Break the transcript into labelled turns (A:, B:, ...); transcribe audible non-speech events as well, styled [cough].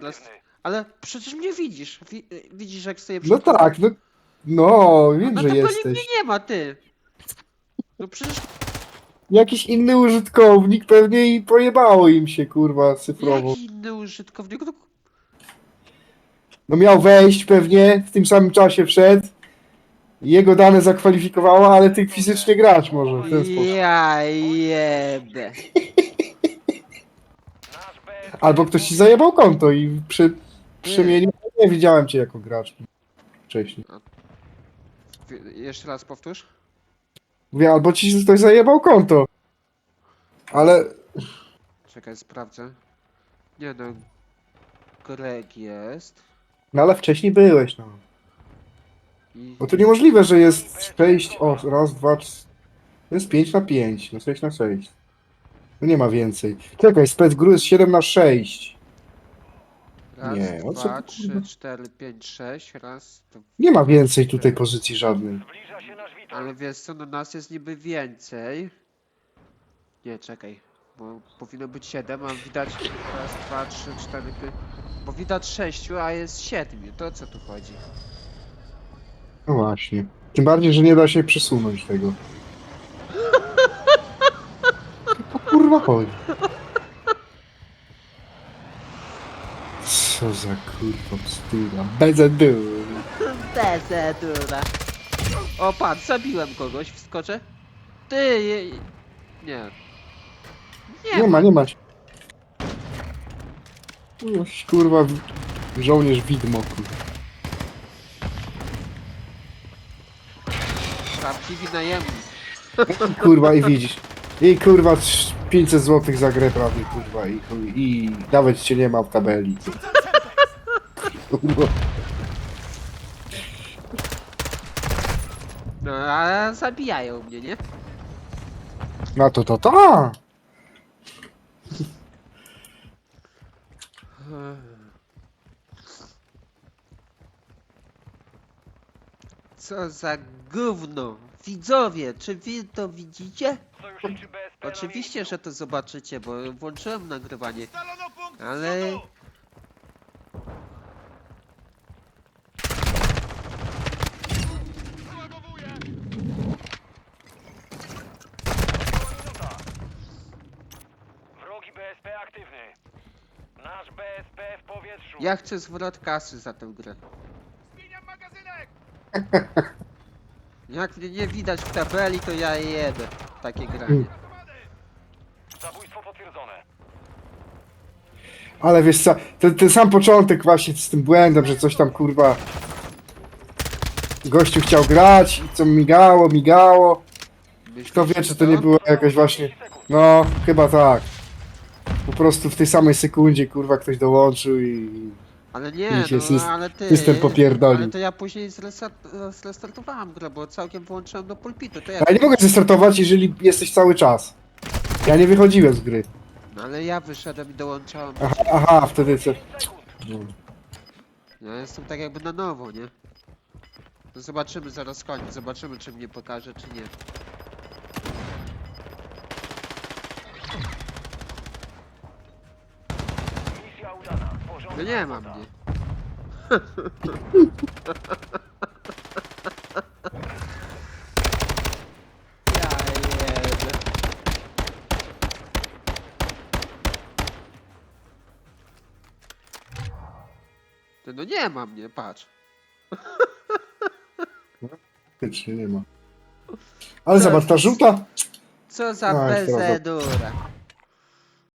A: Las- Ale przecież mnie widzisz. Wi widzisz jak stoję
B: No
A: tobą?
B: tak, no, no wiem,
A: no
B: że
A: to pewnie
B: jesteś.
A: mnie nie ma, ty. No przecież
B: Jakiś inny użytkownik pewnie i pojebało im się, kurwa, cyfrowo.
A: jaki inny użytkownik? No,
B: No miał wejść pewnie, w tym samym czasie wszedł. Jego dane zakwalifikowało, ale ty fizycznie grać może w ten sposób.
A: ja jebę.
B: Albo ktoś ci zajebał konto i przy, przemienił. Nie widziałem cię jako gracz wcześniej.
A: Jeszcze raz powtórz.
B: Mówię, albo ci ktoś zajebał konto. Ale
A: Czekaj, sprawdzę. Nie no. Greg jest.
B: No ale wcześniej byłeś, no.
A: I...
B: Bo to niemożliwe, że jest 6, o, raz, dwa, trz... To jest 5 na 5, no 6 na 6. No nie ma więcej. Czekaj, spec gru jest 7 na 6.
A: Raz,
B: Nie, o co
A: dwa,
B: ty,
A: trzy, cztery, pięć, sześć. Raz. dwa,
B: Nie ma więcej tutaj pozycji żadnej.
A: Ale wiesz co, no nas jest niby więcej. Nie, czekaj. Bo powinno być 7, a widać raz, dwa, trzy, cztery, pięć. Bo widać 6, a jest 7. To o co tu chodzi?
B: No właśnie. Tym bardziej, że nie da się przesunąć tego. Co kurwa chodzi? Co za kurwa bzdura. Bezedur.
A: Bezedura. O patrz, zabiłem kogoś, wskoczę. Ty, je... nie. Nie,
B: Nie ma, nie ma. Już, kurwa, żołnierz widmo, kurwa.
A: prawdziwi.
B: Kurwa i widzisz. I kurwa trz- 500 zł za grę prawie kurwa i, i nawet cię nie ma w tabeli.
A: No, a zabijają mnie, nie?
B: No to to to.
A: Co za gówno! Widzowie, czy wy to widzicie? Oczywiście, że to zobaczycie, bo włączyłem nagrywanie. Ale...
C: Wrogi BSP aktywny. Nasz BSP w powietrzu.
A: Ja chcę zwrot kasy za tę grę.
C: Zmieniam magazynek! [laughs]
A: Jak mnie nie widać w tabeli, to ja jedę. Takie granie.
C: Zabójstwo potwierdzone.
B: Ale wiesz co, ten, ten sam początek właśnie z tym błędem, że coś tam kurwa gościu chciał grać i co migało, migało. Kto wie, czy
A: że
B: to nie było jakoś właśnie... No, chyba tak. Po prostu w tej samej sekundzie kurwa ktoś dołączył i...
A: Ale nie,
B: się
A: no,
B: syst-
A: ale ty...
B: system popierdolił.
A: Ale to ja później zrestart, zrestartowałem grę, bo całkiem wyłączyłem do pulpitu. To ja...
B: Ale nie mogę zestartować, jeżeli jesteś cały czas. Ja nie wychodziłem z gry.
A: No ale ja wyszedłem i dołączałem.
B: Aha, aha wtedy co...
A: Ja jestem tak jakby na nowo, nie? No zobaczymy zaraz koniec, zobaczymy czy mnie pokaże, czy nie. No nie ma mnie. Ja jedę. Ty, No nie ma mnie, patrz.
B: Faktycznie nie ma. Ale zobacz, ta żółta...
A: Co za
B: teraz
A: bezedura.